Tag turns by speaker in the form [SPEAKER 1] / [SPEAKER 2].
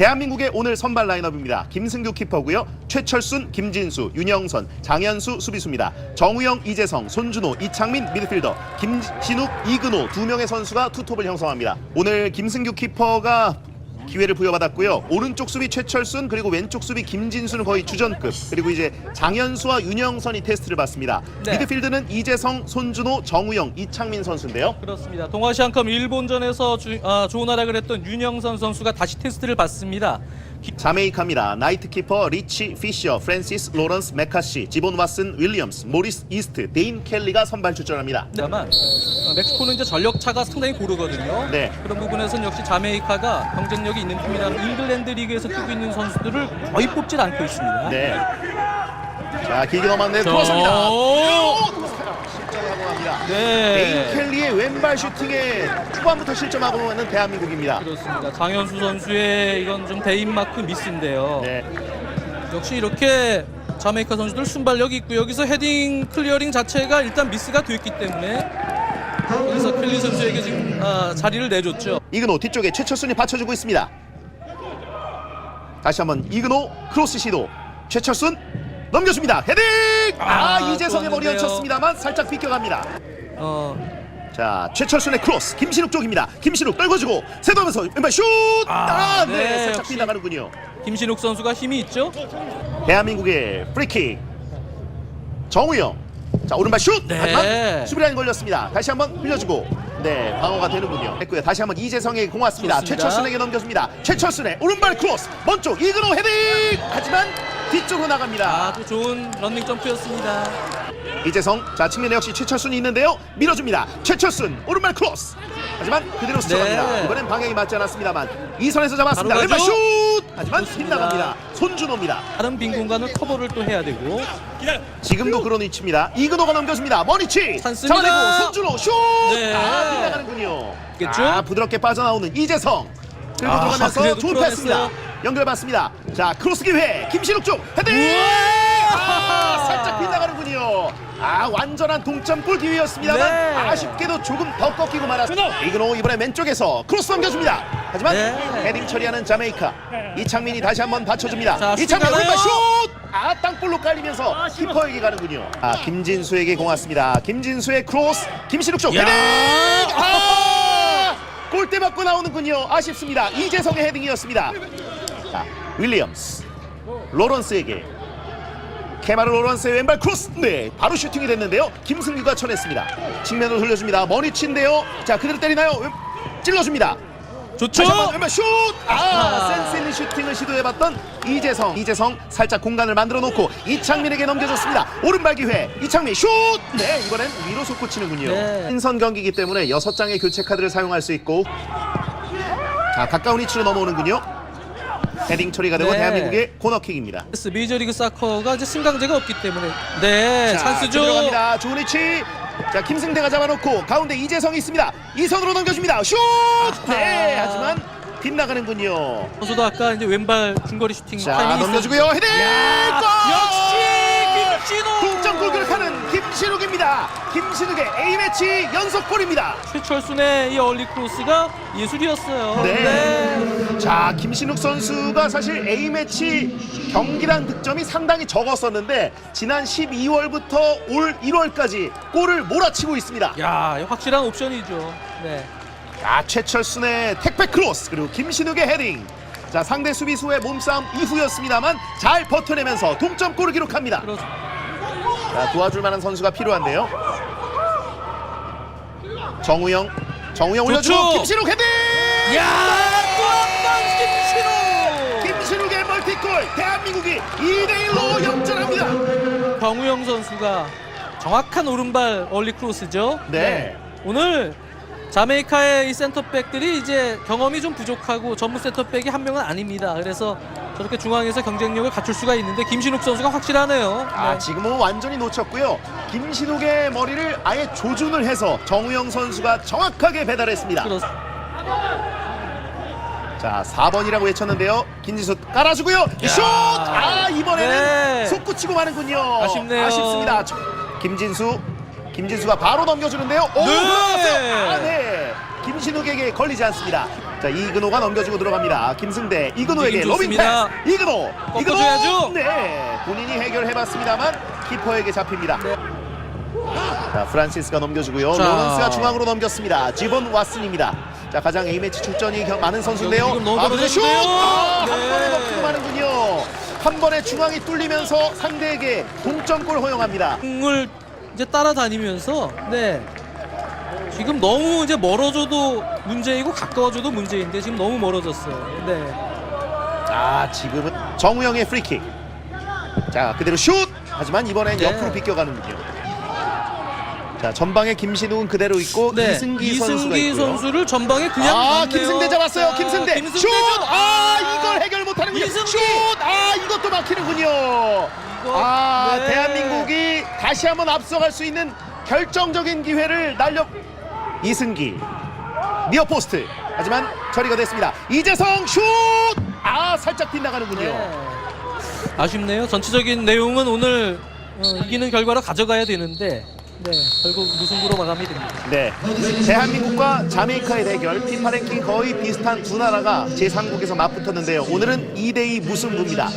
[SPEAKER 1] 대한민국의 오늘 선발 라인업입니다. 김승규 키퍼고요. 최철순, 김진수, 윤영선, 장현수 수비수입니다. 정우영, 이재성, 손준호, 이창민 미드필더, 김신욱, 이근호 두 명의 선수가 투톱을 형성합니다. 오늘 김승규 키퍼가 기회를 부여받았고요. 오른쪽 수비 최철순 그리고 왼쪽 수비 김진수는 거의 주전급 그리고 이제 장현수와 윤영선이 테스트를 받습니다.
[SPEAKER 2] 네.
[SPEAKER 1] 미드필드는 이재성, 손준호, 정우영, 이창민 선수인데요.
[SPEAKER 2] 그렇습니다. 동아시안컵 일본전에서 주, 아, 좋은 활약을 했던 윤영선 선수가 다시 테스트를 받습니다. 기-
[SPEAKER 1] 자메이카입니다. 나이트 키퍼 리치 피셔, 프랜시스 로런스 메카시, 지본 왓슨 윌리엄스, 모리스 이스트, 데인 켈리가 선발 출전합니다.
[SPEAKER 2] 다만 어, 멕시코는 이제 전력 차가 상당히 고르거든요.
[SPEAKER 1] 네.
[SPEAKER 2] 그런 부분에서는 역시 자메이카가 경쟁력이 있는 팀이라는 잉글랜드 리그에서 뛰고 있는 선수들을 거의 뽑질 않고 있습니다.
[SPEAKER 1] 네. 자 길게 크로스입니다.
[SPEAKER 2] 오!
[SPEAKER 1] 실점하고 갑니다.
[SPEAKER 2] 네.
[SPEAKER 1] 데인 켈리의 왼발 슈팅에 후반부터 실점하고 있는 대한민국입니다.
[SPEAKER 2] 그렇습니다. 장현수 선수의 이건 좀 대인 마크 미스인데요.
[SPEAKER 1] 네.
[SPEAKER 2] 역시 이렇게 자메이카 선수들 순발력이 있고 여기서 헤딩 클리어링 자체가 일단 미스가 됐기 때문에 여기서 켈리 선수에게 지금 아, 자리를 내줬죠.
[SPEAKER 1] 이근호 뒤쪽에 최철순이 받쳐주고 있습니다. 다시 한번 이근호 크로스 시도 최철순 넘겨줍니다. 헤딩! 아,
[SPEAKER 2] 아,
[SPEAKER 1] 이재성의 머리
[SPEAKER 2] 좋았는데요.
[SPEAKER 1] 얹혔습니다만 살짝 비껴갑니다.
[SPEAKER 2] 어,
[SPEAKER 1] 자 최철순의 크로스 김신욱 쪽입니다. 김신욱 떨궈주고 세도면서 왼발 슛! 아,
[SPEAKER 2] 아,
[SPEAKER 1] 네,
[SPEAKER 2] 네,
[SPEAKER 1] 살짝
[SPEAKER 2] 역시.
[SPEAKER 1] 빗나가는군요.
[SPEAKER 2] 김신욱 선수가 힘이 있죠.
[SPEAKER 1] 대한민국의 프리킥 정우영 자 오른발 슛!
[SPEAKER 2] 네.
[SPEAKER 1] 하지만 수비라인 걸렸습니다. 다시 한번 흘려주고 네 방어가 되는군요. 했고요. 다시 한번 이재성에게 공 왔습니다.
[SPEAKER 2] 좋습니다.
[SPEAKER 1] 최철순에게 넘겨줍니다. 최철순의 오른발 크로스 먼쪽 이근호 헤딩! 하지만 뒤쪽으로 나갑니다.
[SPEAKER 2] 아, 또 좋은 런닝 점프였습니다.
[SPEAKER 1] 이재성 자 측면에 역시 최철순이 있는데요. 밀어줍니다. 최철순 오른발 크로스 하지만 그대로 스쳐갑니다.
[SPEAKER 2] 네.
[SPEAKER 1] 이번엔 방향이 맞지 않았습니다만 이 선에서 잡았습니다.
[SPEAKER 2] 바로
[SPEAKER 1] 왼발
[SPEAKER 2] 가죠.
[SPEAKER 1] 슛! 하지만. 빗나갑니다. 손준호입니다.
[SPEAKER 2] 다른 빈 공간을 커버를 또 해야 되고
[SPEAKER 1] 지금도 그런 위치입니다. 이근호가 넘겨줍니다. 머리치
[SPEAKER 2] 찬스입니다.
[SPEAKER 1] 잡아내고 손준호 슛!
[SPEAKER 2] 네.
[SPEAKER 1] 아 빗나가는군요.
[SPEAKER 2] 있겠죠?
[SPEAKER 1] 아, 부드럽게 빠져나오는 이재성 그리고
[SPEAKER 2] 아,
[SPEAKER 1] 들어가면서
[SPEAKER 2] 그래도
[SPEAKER 1] 좋은 패스입니다. 연결받습니다. 자 크로스 기회 김신욱 쪽 헤딩! 아, 빗나가는군요. 아 완전한 동점골 기회였습니다만
[SPEAKER 2] 네.
[SPEAKER 1] 아쉽게도 조금 더 꺾이고 말았습니다. 이근호 이번에 왼쪽에서 크로스 넘겨줍니다. 하지만
[SPEAKER 2] 네.
[SPEAKER 1] 헤딩 처리하는 자메이카 이창민이 다시 한번 받쳐줍니다.
[SPEAKER 2] 자,
[SPEAKER 1] 이창민
[SPEAKER 2] 가나요?
[SPEAKER 1] 왼발 슛! 아 땅볼로 깔리면서 키퍼에게 가는군요. 아 김진수에게 공 왔습니다. 김진수의 크로스 김신욱 쪽
[SPEAKER 2] 야!
[SPEAKER 1] 헤딩! 아! 골대 맞고 나오는군요. 아쉽습니다. 이재성의 헤딩이었습니다. 자 윌리엄스 로런스에게 케마르 로런스의 왼발 크로스 네 바로 슈팅이 됐는데요. 김승규가 쳐냈습니다. 측면으로 돌려줍니다. 머리치인데요. 자 그대로 때리나요? 왼- 찔러줍니다.
[SPEAKER 2] 좋죠.
[SPEAKER 1] 다시 한번 왼발 슛! 아. 센스 있는 슈팅을 시도해봤던 이재성. 이재성 살짝 공간을 만들어 놓고 이창민에게 넘겨줬습니다. 오른발 기회. 이창민 슛! 네, 이번엔 위로 솟구치는군요.
[SPEAKER 2] 네.
[SPEAKER 1] 신선 경기이기 때문에 여섯 장의 교체 카드를 사용할 수 있고 자, 가까운 위치로 넘어오는군요. 헤딩 처리가 되고
[SPEAKER 2] 네.
[SPEAKER 1] 대한민국의 코너킥입니다.
[SPEAKER 2] 메이저리그 사커가 이제 승강제가 없기 때문에 네
[SPEAKER 1] 자,
[SPEAKER 2] 찬스죠.
[SPEAKER 1] 들어갑니다. 좋은 위치. 자, 김승대가 잡아놓고 가운데 이재성이 있습니다. 이선으로 넘겨줍니다. 슛! 네,
[SPEAKER 2] 아하.
[SPEAKER 1] 하지만 빗나가는군요.
[SPEAKER 2] 선수도 아까 이제 왼발 중거리 슈팅
[SPEAKER 1] 자
[SPEAKER 2] 타이밍이
[SPEAKER 1] 넘겨주고요 헤딩
[SPEAKER 2] 있었-
[SPEAKER 1] 골!
[SPEAKER 2] 역시 김신욱
[SPEAKER 1] 동점골 기록하는 김신욱입니다 김신욱의 A매치 연속골입니다
[SPEAKER 2] 최철순의 이 얼리 크로스가 예술이었어요.
[SPEAKER 1] 네. 자 김신욱 선수가 사실 A매치 경기당 득점이 상당히 적었었는데 지난 12월부터 올 1월까지 골을 몰아치고 있습니다
[SPEAKER 2] 야 확실한 옵션이죠. 네.
[SPEAKER 1] 자 최철순의 택배 크로스 그리고 김신욱의 헤딩 자 상대 수비수의 몸싸움 이후였습니다만 잘 버텨내면서 동점골을 기록합니다
[SPEAKER 2] 그렇
[SPEAKER 1] 자, 도와줄 만한 선수가 필요한데요. 정우영, 정우영 올려주고
[SPEAKER 2] 좋죠.
[SPEAKER 1] 김신욱 헤딩!
[SPEAKER 2] 야 또한번 김신욱.
[SPEAKER 1] 김신욱의 멀티골, 대한민국이 2대 1로 역전합니다.
[SPEAKER 2] 정우영 선수가 정확한 오른발 얼리 크로스죠.
[SPEAKER 1] 네.
[SPEAKER 2] 오늘 자메이카의 이 센터백들이 이제 경험이 좀 부족하고 전문 센터백이 한 명은 아닙니다. 그래서 저렇게 중앙에서 경쟁력을 갖출 수가 있는데 김신욱 선수가 확실하네요.
[SPEAKER 1] 아,
[SPEAKER 2] 네.
[SPEAKER 1] 지금은 완전히 놓쳤고요. 김신욱의 머리를 아예 조준을 해서 정우영 선수가 정확하게 배달했습니다.
[SPEAKER 2] 그렇-
[SPEAKER 1] 자, 4번이라고 외쳤는데요. 김진수 깔아주고요. 이 슛! 아, 이번에는
[SPEAKER 2] 네.
[SPEAKER 1] 솟구치고 마는군요.
[SPEAKER 2] 아쉽네요.
[SPEAKER 1] 아쉽습니다. 저- 김진수, 김진수가 바로 넘겨주는데요. 오,
[SPEAKER 2] 네.
[SPEAKER 1] 들어갔어요. 아, 네. 김신욱에게 걸리지 않습니다. 자 이근호가 넘겨주고 들어갑니다. 김승대 이근호에게 로빙
[SPEAKER 2] 좋습니다.
[SPEAKER 1] 패스. 이근호
[SPEAKER 2] 꺾어줘야죠.
[SPEAKER 1] 네 본인이 해결해봤습니다만 키퍼에게 잡힙니다.
[SPEAKER 2] 네.
[SPEAKER 1] 자 프란시스가 넘겨주고요.
[SPEAKER 2] 자.
[SPEAKER 1] 로런스가 중앙으로 넘겼습니다. 지본 왓슨입니다. 자 가장 A 매치 출전이 겨- 많은 선수인데요.
[SPEAKER 2] 지금 너무
[SPEAKER 1] 아, 근데 슛!
[SPEAKER 2] 떨어졌는데요.
[SPEAKER 1] 아, 한
[SPEAKER 2] 네.
[SPEAKER 1] 번에 넣기도 하는군요. 한 번에 중앙이 뚫리면서 상대에게 동점골 허용합니다.
[SPEAKER 2] 을 이제 따라다니면서 네 지금 너무 이제 멀어져도 문제이고 가까워져도 문제인데 지금 너무 멀어졌어요. 네.
[SPEAKER 1] 아 지금은 정우영의 프리킥. 자 그대로 슛. 하지만 이번엔
[SPEAKER 2] 네.
[SPEAKER 1] 옆으로 비껴가는군요. 자 전방에 김신욱은 그대로 있고
[SPEAKER 2] 네.
[SPEAKER 1] 이승기, 선수가
[SPEAKER 2] 이승기
[SPEAKER 1] 있고요.
[SPEAKER 2] 선수를 전방에 그냥
[SPEAKER 1] 아
[SPEAKER 2] 놨네요.
[SPEAKER 1] 김승대 잡았어요.
[SPEAKER 2] 자,
[SPEAKER 1] 김승대.
[SPEAKER 2] 김승대
[SPEAKER 1] 슛.
[SPEAKER 2] 슛!
[SPEAKER 1] 아 이걸 해결 못하는군요.
[SPEAKER 2] 이승기!
[SPEAKER 1] 슛. 아 이것도 막히는군요. 아
[SPEAKER 2] 네.
[SPEAKER 1] 대한민국이 다시 한번 앞서갈 수 있는 결정적인 기회를 날려 이승기 니어 포스트 하지만 처리가 됐습니다. 이재성 슛. 아 살짝 빗나가는군요.
[SPEAKER 2] 네. 아쉽네요. 전체적인 내용은 오늘 어, 이기는 결과로 가져가야 되는데 네 결국 무승부로 마감이 됩니다.
[SPEAKER 1] 네. 대한민국과 자메이카의 대결 피파 랭킹 거의 비슷한 두 나라가 제3국에서 맞붙었는데요. 오늘은 2대2 무승부입니다.